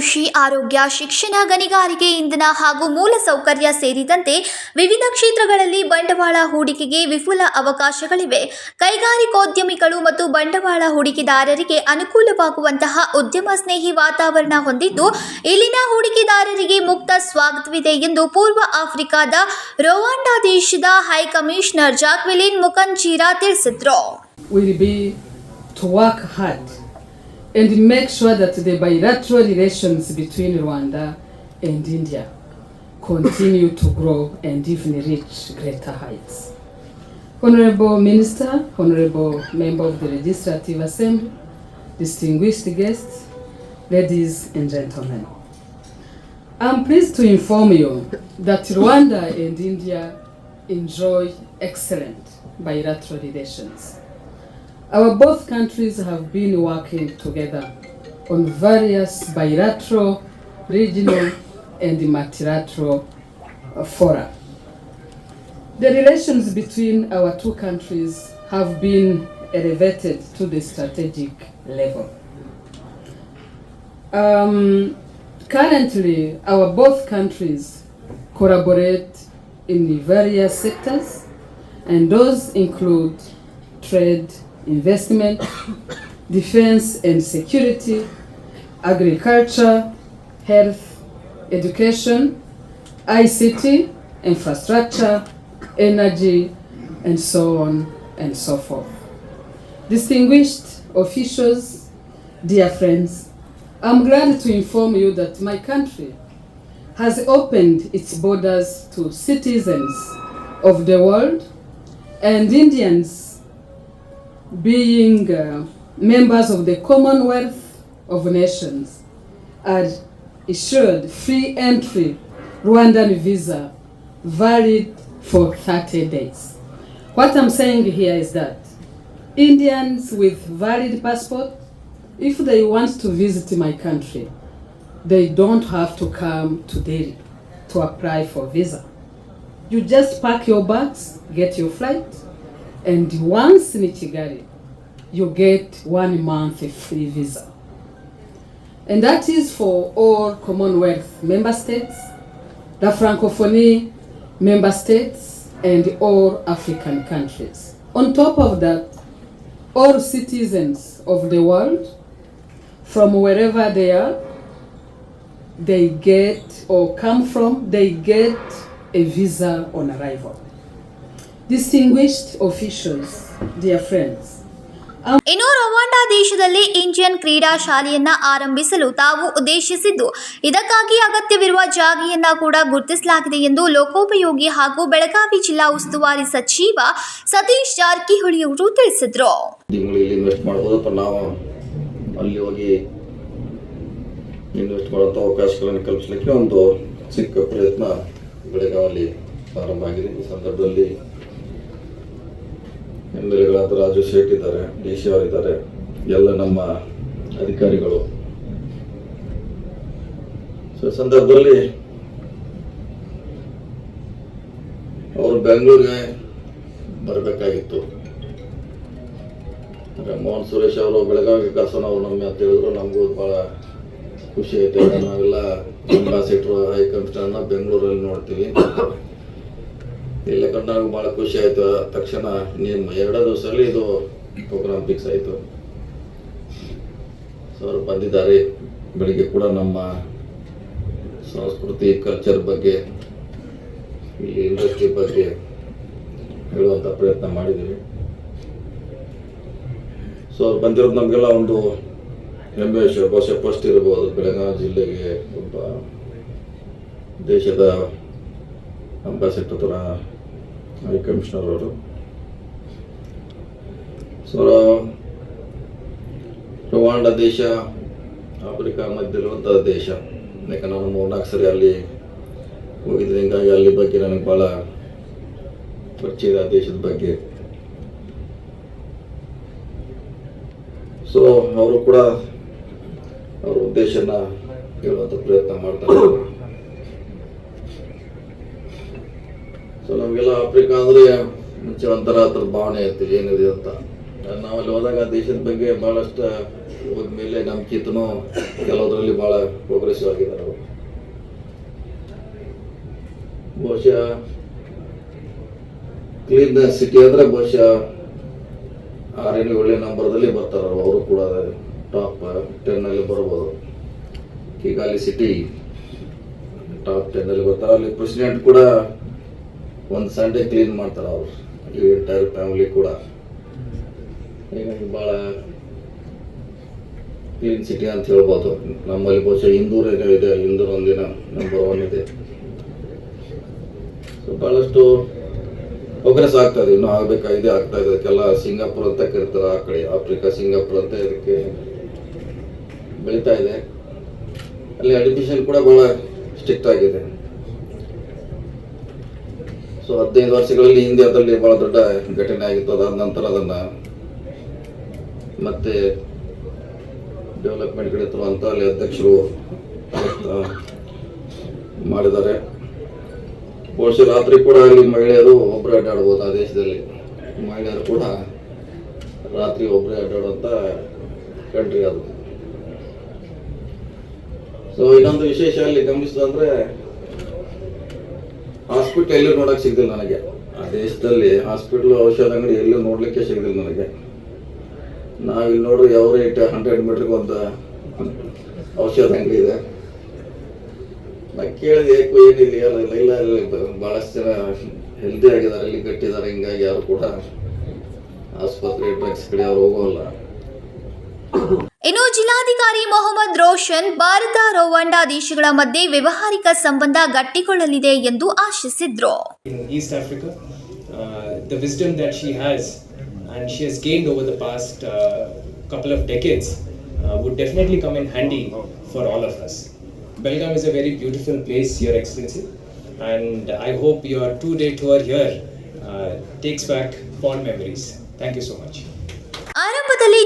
ಕೃಷಿ ಆರೋಗ್ಯ, ಶಿಕ್ಷಣ, ಗಣಿಗಾರಿಕೆ, ಇಂಧನ ಹಾಗೂ ಮೂಲಸೌಕರ್ಯ ಸೇರಿದಂತೆ ವಿವಿಧ ಕ್ಷೇತ್ರಗಳಲ್ಲಿ ಬಂಡವಾಳ ಹೂಡಿಕೆಗೆ ವಿಪುಲ ಅವಕಾಶಗಳಿವೆ. ಕೈಗಾರಿಕೋದ್ಯಮಿಗಳು ಮತ್ತು ಬಂಡವಾಳ ಹೂಡಿಕೆದಾರರಿಗೆ ಅನುಕೂಲವಾಗುವಂತಹ ಉದ್ಯಮ ಸ್ನೇಹಿ ವಾತಾವರಣ ಹೊಂದಿದ್ದು, ಇಲ್ಲಿನ ಹೂಡಿಕೆದಾರರಿಗೆ ಮುಕ್ತ ಸ್ವಾಗತವಿದೆ ಎಂದು ಪೂರ್ವ ಆಫ್ರಿಕಾದ ರೊವಾಂಡಾ ದೇಶದ ಹೈಕಮಿಷನರ್ ಜಾಕ್ವೆಲಿನ್ ಮುಕಂಜೀರಾ ತಿಳಿಸಿದರು. And make sure that the bilateral relations between Rwanda and India continue to grow and even reach greater heights. Honorable Minister, Honorable Member of the Legislative Assembly, distinguished guests, ladies and gentlemen. I'm pleased to inform you that Rwanda and India enjoy excellent bilateral relations. Our both countries have been working together on various bilateral, regional, and multilateral uh, fora. The relations between our two countries have been elevated to the strategic level. Um, currently, our both countries collaborate in various sectors, and those include trade, investment, defense and security, agriculture, health, education, ICT, infrastructure, energy, and so on and so forth. Distinguished officials, dear friends, I'm glad to inform you that my country has opened its borders to citizens of the world and Indians being uh, members of the Commonwealth of Nations are issured free entry Rwandan visa valid for 30 days. What I'm saying here is that Indians with valid passport, if they want to visit my country, they don't have to come to Delhi to apply for visa. You just pack your bags, get your flight, and once in Kigali, you get one month free visa. And that is for all Commonwealth member states, the Francophonie member states, and all African countries. On top of that, all citizens of the world, from wherever they are, they get or come from, they get a visa on arrival. Distinguished officials, dear friends, ಇನ್ನು Rwanda ದೇಶದಲ್ಲಿ Indian ಕ್ರೀಡಾ ಶಾಲೆಯನ್ನ ಆರಂಭಿಸಲು ತಾವು ಉದ್ದೇಶಿಸಿದ್ದು ಇದಕ್ಕಾಗಿ ಅಗತ್ಯವಿರುವ ಜಾಗೆಯನ್ನ ಕೂಡ ಗುರುತಿಸಲಾಗಿದೆ ಎಂದು ಲೋಕೋಪಯೋಗಿ ಹಾಗೂ ಬೆಳಗಾವಿ ಜಿಲ್ಲಾ ಉಸ್ತುವಾರಿ ಸಚಿವ ಸತೀಶ್ ಜಾರಕಿಹೊಳಿ ಅವರು ತಿಳಿಸಿದರು. ಇನ್ವೆಸ್ಟ್ ಮಾಡುವಂಥ ಅವಕಾಶಗಳನ್ನು ಕಲ್ಪಿಸಲಿಕ್ಕೆ ಒಂದು ಚಿಕ್ಕ ಪ್ರಯತ್ನ ಬೆಳಗಾವಲ್ಲಿ ಪ್ರಾರಂಭ ಆಗಿದೆ. ಈ ಸಂದರ್ಭದಲ್ಲಿ ಎಂ ಎಲ್ ರಾಜು ಶೇಟ್ ಇದ್ದಾರೆ ಡಿ ಸಿ ಅವರಿದ್ದಾರೆ ಎಲ್ಲ ನಮ್ಮ ಅಧಿಕಾರಿಗಳು. ಸೊ ಸಂದರ್ಭದಲ್ಲಿ ಅವರು ಬೆಂಗಳೂರಿಗೆ ಬರಬೇಕಾಗಿತ್ತು. ಮೋಹನ್ ಸುರೇಶ್ ಅವರು ಬೆಳಗಾವಿ ಕಾಸನ ಅವ್ರು ನಮ್ಮ ಅಂತ ಹೇಳಿದ್ರು. ನಮಗೂ ಭಾಳ ಖುಷಿ ಆಯ್ತು. ನಾವೆಲ್ಲ ಅಂಬಾಸಿಡ್ರು ಹೈ ಕಮಿಷನರ್ನ ಬೆಂಗಳೂರಲ್ಲಿ ನೋಡ್ತೀವಿ. ಇಲ್ಲ ಕಂಡಾಗ ಭಾಳ ಖುಷಿ ಆಯ್ತು. ತಕ್ಷಣ ನಿಮ್ಮ ಎರಡೇ ದಿವಸದಲ್ಲಿ ಇದು ಪ್ರೋಗ್ರಾಮ್ ಫಿಕ್ಸ್ ಆಯಿತು. ಅವರು ಬಂದಿದ್ದಾರೆ. ಬೆಳಿಗ್ಗೆ ಕೂಡ ನಮ್ಮ ಸಂಸ್ಕೃತಿ ಕಲ್ಚರ್ ಬಗ್ಗೆ ಇಲ್ಲಿ ಇಂಡಸ್ಟ್ರಿ ಬಗ್ಗೆ ಹೇಳುವಂಥ ಪ್ರಯತ್ನ ಮಾಡಿದ್ದೀವಿ. ಸೊ ಅವ್ರು ಬಂದಿರೋದು ನಮಗೆಲ್ಲ ಒಂದು ಹೆಮ್ಮೆ ಬಹುಶಃ ಫಸ್ಟ್ ಇರ್ಬೋದು. ಬೆಳಗಾವಿ ಜಿಲ್ಲೆಗೆ ಒಬ್ಬ ದೇಶದ ಅಂಬಾಸಿಡರ್ ಹತ್ರ ಹೈ ಕಮಿಷನರ್ ಅವರು ಸೊ ರವಾಂಡ ದೇಶ ಆಫ್ರಿಕಾ ಮಧ್ಯದಲ್ಲಿರುವಂಥ ದೇಶ. ಯಾಕೆ ನಾನು ಮೂರ್ನಾಲ್ಕು ಸರಿ ಅಲ್ಲಿ ಹೋಗಿದ್ದೀನಿ ಹಿಂಗಾಗಿ ಅಲ್ಲಿ ಬಗ್ಗೆ ನನಗೆ ಭಾಳ ಪರಿಚಯ ದೇಶದ ಬಗ್ಗೆ. ಸೊ ಅವರು ಕೂಡ ಅವರ ಉದ್ದೇಶನ ಹೇಳುವಂಥ ಪ್ರಯತ್ನ ಮಾಡ್ತಾರೆ ಸೊ, ನಮಗೆಲ್ಲ ಆಫ್ರಿಕಾ ಅಂದರೆ ಮುಂಚೆ ಒಂಥರ ಹತ್ರ ಭಾವನೆ ಇತ್ತು, ಏನಿದೆ ಅಂತ. ನಾವಲ್ಲಿ ಹೋದಾಗ ದೇಶದ ಬಗ್ಗೆ ಭಾಳಷ್ಟು ಹೋದ್ಮೇಲೆ ನಮ್ಕಿಂತನೂ ಕೆಲವರಲ್ಲಿ ಭಾಳ ಪ್ರೋಗ್ರೆಸಿವ್ ಆಗಿದ್ದಾರೆ ಅವರು ಬಹುಶಃ ಕ್ಲೀನ್ ಸಿಟಿ ಅಂದ್ರೆ ಬಹುಶಃ ಆರೇನು ಒಳ್ಳೆ ನಂಬರ್ದಲ್ಲಿ ಬರ್ತಾರೆ ಅವರು ಕೂಡ ಟಾಪ್ ಟೆನ್ನಲ್ಲಿ ಬರ್ಬೋದು. ಕಿಗಾಲಿ ಸಿಟಿ ಟಾಪ್ ಟೆನ್ನಲ್ಲಿ ಬರ್ತಾರೆ. ಅಲ್ಲಿ ಪ್ರೆಸಿಡೆಂಟ್ ಕೂಡ ಒಂದು ಸಂಡೇ ಕ್ಲೀನ್ ಮಾಡ್ತಾರೆ ಅವರು. ಈ ಎಂಟೈರ್ ಫ್ಯಾಮಿಲಿ ಕೂಡ. ಹೀಗಾಗಿ ಭಾಳ ಕ್ಲೀನ್ ಸಿಟಿ ಅಂತ ಹೇಳ್ಬೋದು. ನಮ್ಮಲ್ಲಿ ಬಹುಶಃ ಇಂದೂರ್ ಇದೆ ಇಂದೂರ್ ಒಂದಿನ ನಂಬರ್ ಒನ್ ಇದೆ. ಭಾಳಷ್ಟು ಪ್ರೋಗ್ರೆಸ್ ಆಗ್ತಾ ಇದೆ, ಇನ್ನೂ ಆಗಬೇಕಾಗಿದೆ ಆಗ್ತಾ ಇದೆ. ಅದಕ್ಕೆಲ್ಲ ಸಿಂಗಾಪುರ್ ಅಂತ ಕರೀತಾರೆ ಆ ಕಡೆ ಆಫ್ರಿಕಾ ಸಿಂಗಾಪುರ್ ಅಂತ ಇದಕ್ಕೆ ಬೆಳೀತಾ ಇದೆ. ಅಲ್ಲಿ ಅಡ್ಮಿಷನ್ ಕೂಡ ಭಾಳ ಸ್ಟ್ರಿಕ್ಟ್ ಆಗಿದೆ. ಸೊ ಹದಿನೈದು ವರ್ಷಗಳಲ್ಲಿ ಇಂಡಿಯಾದಲ್ಲಿ ಭಾಳ ದೊಡ್ಡ ಘಟನೆ ಆಗಿತ್ತು. ಅದಾದ ನಂತರ ಅದನ್ನ ಮತ್ತೆ ಡೆವಲಪ್ಮೆಂಟ್ ಕಡೆ ತರುವಂತ ಅಲ್ಲಿ ಅಧ್ಯಕ್ಷರು ಮಾಡಿದ್ದಾರೆ. ಬಹುಶಃ ರಾತ್ರಿ ಕೂಡ ಅಲ್ಲಿ ಮಹಿಳೆಯರು ಒಬ್ಬರೇ ಅಡ್ಡಾಡ್ಬೋದು ಆ ದೇಶದಲ್ಲಿ. ಮಹಿಳೆಯರು ಕೂಡ ರಾತ್ರಿ ಒಬ್ಬರೇ ಅಡ್ಡಾಡುವಂತ ಕಂಟ್ರಿ ಅದು. ಸೊ ಇನ್ನೊಂದು ವಿಶೇಷ ಅಲ್ಲಿ ಗಮನಿಸೋದಂದ್ರೆ ಹಾಸ್ಪಿಟಲ್ ಎಲ್ಲೂ ನೋಡಕ್ ಸಿಗ್ದಿಲ್ಲ ನನಗೆ. ಆ ದೇಶದಲ್ಲಿ ಹಾಸ್ಪಿಟಲ್ ಔಷಧ ಅಂಗಡಿ ಎಲ್ಲೂ ನೋಡ್ಲಿಕ್ಕೆ ಸಿಗ್ದಿಲ್ಲ ನನಗೆ. ನಾವಿಲ್ಲಿ ನೋಡ್ರಿ ಯಾವ ರೇಟ್ ಹಂಡ್ರೆಡ್ ಮೀಟ್ರಿಗೆ ಒಂದು ಔಷಧ ಅಂಗಡಿ ಇದೆ. ನಾ ಕೇಳಿದೆ ಯಾಕೋ ಏನಿಲ್ಲ, ಇಲ್ಲ ಇಲ್ಲ ಇಲ್ಲ ಭಾಳಷ್ಟು ಜನ ಹೆಲ್ದಿ ಆಗಿದ್ದಾರೆ, ಇಲ್ಲಿ ಕಟ್ಟಿದ್ದಾರೆ, ಹಿಂಗಾಗಿ ಯಾರು ಕೂಡ ಆಸ್ಪತ್ರೆ ಡ್ರಗ್ಸ್ ಕಡೆ ಯಾರು ಹೋಗೋಲ್ಲ. ಇನ್ನು ಮೊಹಮ್ಮದ್ ರೋಷನ್ ಭಾರತ ರೊವಾಂಡಾ ದೇಶಗಳ ಮಧ್ಯೆ ವ್ಯವಹಾರಿಕ ಸಂಬಂಧ ಗಟ್ಟಿಗೊಳ್ಳಲಿದೆ ಎಂದು ಆಶಿಸಿದ್ರು in East Africa. Uh, the wisdom that she has and she has gained over the past uh, couple of decades uh, would definitely come in handy for all of us. Belgaum is a very beautiful place, Your Excellency, and I hope your two day tour here uh, takes back fond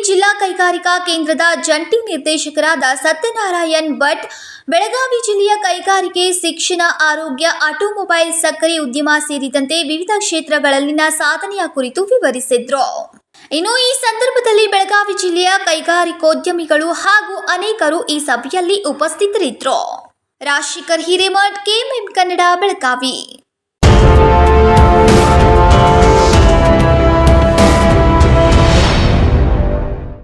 ಜಿಲ್ಲಾ ಕೈಗಾರಿಕಾ ಕೇಂದ್ರದ ಜಂಟಿ ನಿರ್ದೇಶಕರಾದ ಸತ್ಯನಾರಾಯಣ್ ಭಟ್, ಬೆಳಗಾವಿ ಜಿಲ್ಲೆಯ ಕೈಗಾರಿಕೆ, ಶಿಕ್ಷಣ, ಆರೋಗ್ಯ, automobile, ಸಕ್ಕರೆ ಉದ್ಯಮ ಸೇರಿದಂತೆ ವಿವಿಧ ಕ್ಷೇತ್ರಗಳಲ್ಲಿನ ಸಾಧನೆಯ ಕುರಿತು ವಿವರಿಸಿದ್ರು. ಇನ್ನು ಈ ಸಂದರ್ಭದಲ್ಲಿ ಬೆಳಗಾವಿ ಜಿಲ್ಲೆಯ ಕೈಗಾರಿಕೋದ್ಯಮಿಗಳು ಹಾಗೂ ಅನೇಕರು ಈ ಸಭೆಯಲ್ಲಿ ಉಪಸ್ಥಿತರಿದ್ದರು ರಾಜಶೇಖರ್ ಹಿರೇಮಠ್, ಕೆಎಂಎಂ ಕನ್ನಡ, ಬೆಳಗಾವಿ.